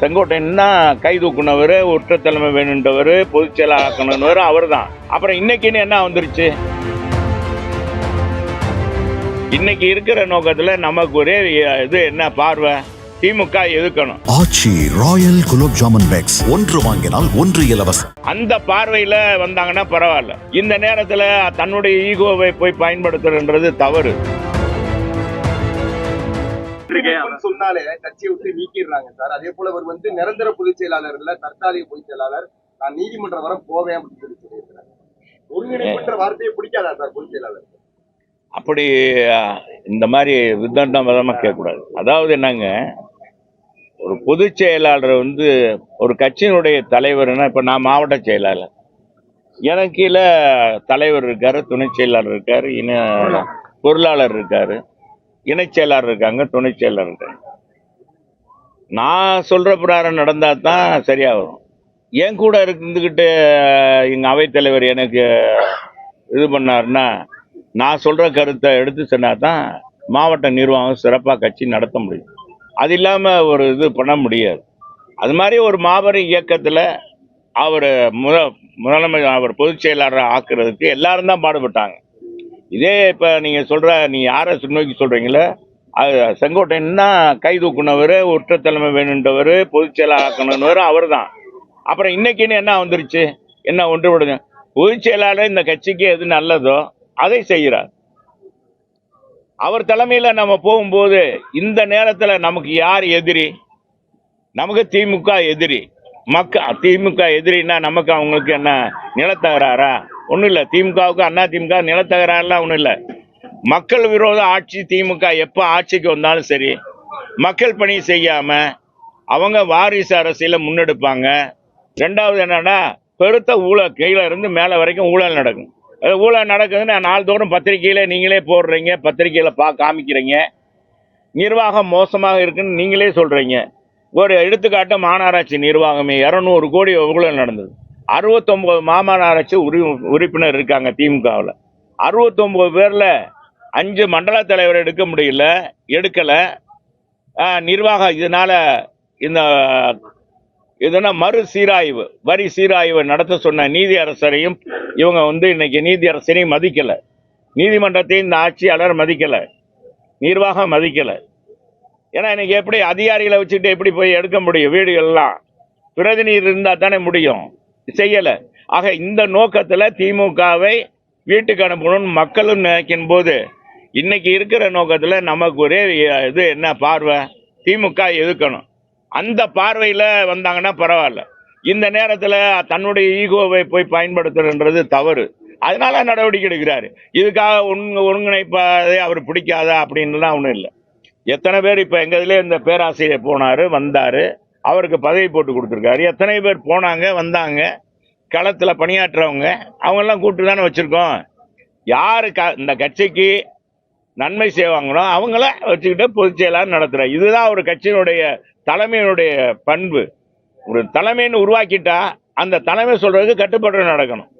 செங்கோட்டையன்னா கை தூக்குனவர் ஒற்ற தலைமை வேணுன்றவர் பொதுச் செயலாளர் ஆக்கணுன்றவர் அவர் தான் அப்புறம் இன்னைக்குன்னு என்ன வந்துருச்சு? இன்னைக்கு இருக்கிற நோக்கத்துல நமக்கு ஒரே இது என்ன பார்வை? திமுக எதுக்கணும் ஆச்சி ராயல் குலோப் ஜாமுன் பேக்ஸ். ஒன்று வாங்கினால் ஒன்று இலவசம். அந்த பார்வையில வந்தாங்கன்னா பரவாயில்ல. இந்த நேரத்துல தன்னுடைய ஈகோவை போய் பயன்படுத்துறன்றது தவறு. குடிமக்கள் சொன்னாலே கட்சியை விட்டு நீக்கிடுறாங்க சார். அதே போல அவர் வந்து நிரந்தர பொதுச் செயலாளர் இல்ல தற்காலிக பொதுச் செயலாளர். நான் நீதிமன்றம் வர போவேன் அப்படின்னு சொல்லி சொல்லியிருக்கிறாங்க ஒருங்கிணைப்புன்ற வார்த்தையை பிடிக்காதா சார் பொதுச் செயலாளர்? அப்படி இந்த மாதிரி விதண்டம் விதமா கேட்கக்கூடாது. அதாவது என்னங்க ஒரு பொதுச் செயலாளர் வந்து ஒரு கட்சியினுடைய தலைவர்னா இப்ப நான் மாவட்ட செயலாளர். எனக்கு கீழே தலைவர் இருக்காரு துணை செயலாளர் இருக்காரு இன பொருளாளர் இருக்காரு. இணைச் செயலாளர் இருக்காங்க துணை செயலாளர் இருக்காங்க. நான் சொல்கிற பிரகாரம் நடந்தால் தான் சரியாகும். என் கூட இருந்துக்கிட்டு எங்கள் அவைத்தலைவர் எனக்கு இது பண்ணாருன்னா நான் சொல்கிற கருத்தை எடுத்து சொன்னால் தான் மாவட்ட நிர்வாகம் சிறப்பாக கட்சி நடத்த முடியும். அது இல்லாமல் ஒரு இது பண்ண முடியாது. அது மாதிரி ஒரு மாபெரும் இயக்கத்தில் அவர் முத முதலமை அவர் பொதுச் செயலாளர் ஆக்குறதுக்கு எல்லாரும் தான் பாடுபட்டாங்க. இதே இப்போ நீங்கள் சொல்கிற நீ ஆர்எஸ் நோக்கி சொல்றீங்களோ அது செங்கோட்டைன்னா கை தூக்குனவர் ஒற்ற வேணுன்றவர் பொதுச் செயலாக்கணுன்றவர் அவர் தான் அப்புறம் இன்னைக்குன்னு என்ன வந்துருச்சு? என்ன ஒன்று விடுங்க பொதுச் செயலாளர் இந்த கட்சிக்கு எது நல்லதோ அதை செய்கிறார். அவர் தலைமையில் நம்ம போகும்போது இந்த நேரத்தில் நமக்கு யார் எதிரி? நமக்கு திமுக எதிரி. மக்க திமுக எதிரின்னா நமக்கு அவங்களுக்கு என்ன? நிலத்தகராறா? ஒன்றும் இல்லை. திமுகவுக்கு அண்ணா திமுக நிலத்தகராறுலாம் ஒன்றும் இல்லை. மக்கள் விரோத ஆட்சி திமுக எப்போ ஆட்சிக்கு வந்தாலும் சரி மக்கள் பணி செய்யாமல் அவங்க வாரிசு அரசியலை முன்னெடுப்பாங்க. ரெண்டாவது என்னன்னா பெருத்த ஊழல் கீழே இருந்து மேலே வரைக்கும் ஊழல் நடக்கும். அது ஊழல் நடக்குதுன்னு நாள்தோறும் பத்திரிகையில் நீங்களே போடுறீங்க பத்திரிகையில் பா காமிக்கிறீங்க. நிர்வாகம் மோசமாக இருக்குன்னு நீங்களே சொல்கிறீங்க ஒரு எடுத்துக்காட்டு மாநகராட்சி நிர்வாகமே. இரநூறு கோடி ஊழல் நடந்தது. அறுபத்தொன்பது மாமனாராட்சி உரி உறுப்பினர் இருக்காங்க திமுகவில். அறுபத்தொம்போது பேரில் அஞ்சு மண்டல தலைவர் எடுக்க முடியல எடுக்கலை. நிர்வாகம் இதனால் இந்த இதுனா மறு சீராய்வு வரி சீராய்வு நடத்த சொன்ன நீதி அரசரையும் இவங்க வந்து இன்னைக்கு நீதி அரசரையும் மதிக்கலை. நீதிமன்றத்தையும் இந்த ஆட்சியாளர் மதிக்கலை. நிர்வாகம் மதிக்கலை. ஏன்னா இன்னைக்கு எப்படி அதிகாரிகளை வச்சுட்டு எப்படி போய் எடுக்க முடியும் வீடுகள்லாம்? பிரதிநிதி இருந்தால் தானே முடியும். செய்யலை. ஆக இந்த நோக்கத்தில் திமுகவை வீட்டுக்கு அனுப்பணும்னு மக்களும் நினைக்கும் போது இன்னைக்கு இருக்கிற நோக்கத்தில் நமக்கு ஒரே இது என்ன பார்வை? திமுக எதுக்கணும் அந்த பார்வையில் வந்தாங்கன்னா பரவாயில்ல. இந்த நேரத்தில் தன்னுடைய ஈகோவை போய் பயன்படுத்துறன்றது தவறு. அதனால நடவடிக்கை எடுக்கிறாரு. இதுக்காக ஒருங்க ஒருங்கிணைப்பதை அவர் பிடிக்காதா அப்படின்லாம் ஒன்றும் இல்லை. எத்தனை பேர் இப்போ எங்க இதுலேயே இந்த பேராசிரியர் போனார் வந்தார். அவருக்கு பதவி போட்டு கொடுத்துருக்காரு. எத்தனை பேர் போனாங்க வந்தாங்க களத்தில் பணியாற்றுறவங்க அவங்கெல்லாம் கூப்பிட்டு தானே வச்சுருக்கோம். யார் க இந்த கட்சிக்கு நன்மை செய்வாங்களோ அவங்கள வச்சுக்கிட்டு பொதுச் செயலாளர் நடத்துகிறேன் இதுதான் ஒரு கட்சியினுடைய தலைமையினுடைய பண்பு. ஒரு தலைமைன்னு உருவாக்கிட்டா அந்த தலைமை சொல்கிறதுக்கு கட்டுப்பாடு நடக்கணும்.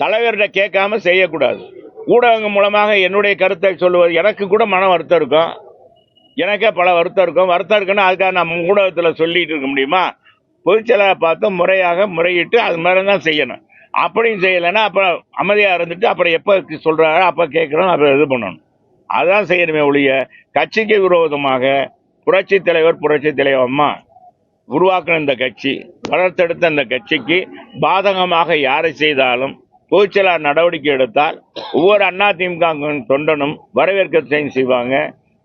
தலைவர்கிட்ட கேட்காம செய்யக்கூடாது. ஊடகங்கள் மூலமாக என்னுடைய கருத்தை சொல்லுவது எனக்கு கூட மன வருத்தம் இருக்கும். எனக்கே பல வருத்தம் இருக்கும். வருத்தம் இருக்குன்னா அதுக்காக நம்ம ஊடகத்தில் சொல்லிட்டு இருக்க முடியுமா? பொதுச்செயலாளர் பார்த்து முறையாக முறையிட்டு அது மாதிரி தான் செய்யணும். அப்படியும் செய்யலைன்னா அப்புறம் அமைதியாக இருந்துட்டு அப்புறம் எப்போ சொல்கிறாரோ அப்போ கேட்குறோம் அப்புறம் இது பண்ணணும். அதான் செய்யணுமே ஒழிய கட்சிக்கு விரோதமாக புரட்சி தலைவர் புரட்சி தலைவர் அம்மா உருவாக்கின இந்த கட்சி வளர்த்தெடுத்த இந்த கட்சிக்கு பாதகமாக யாரை செய்தாலும் பொதுச்செயலாளர் நடவடிக்கை எடுத்தால் ஒவ்வொரு அண்ணா தொண்டனும் வரவேற்க செய்வாங்க.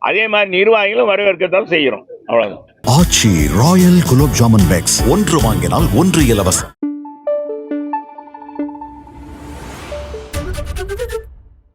அதே மாதிரி நிர்வாகிகளும் வரவேற்கத்தான் செய்கிறோம். அவ்வளவுதான். ஆச்சி ராயல் குலோப் ஜாமுன் பேக்ஸ் ஒன்று வாங்கினால் ஒன்று இலவசம்.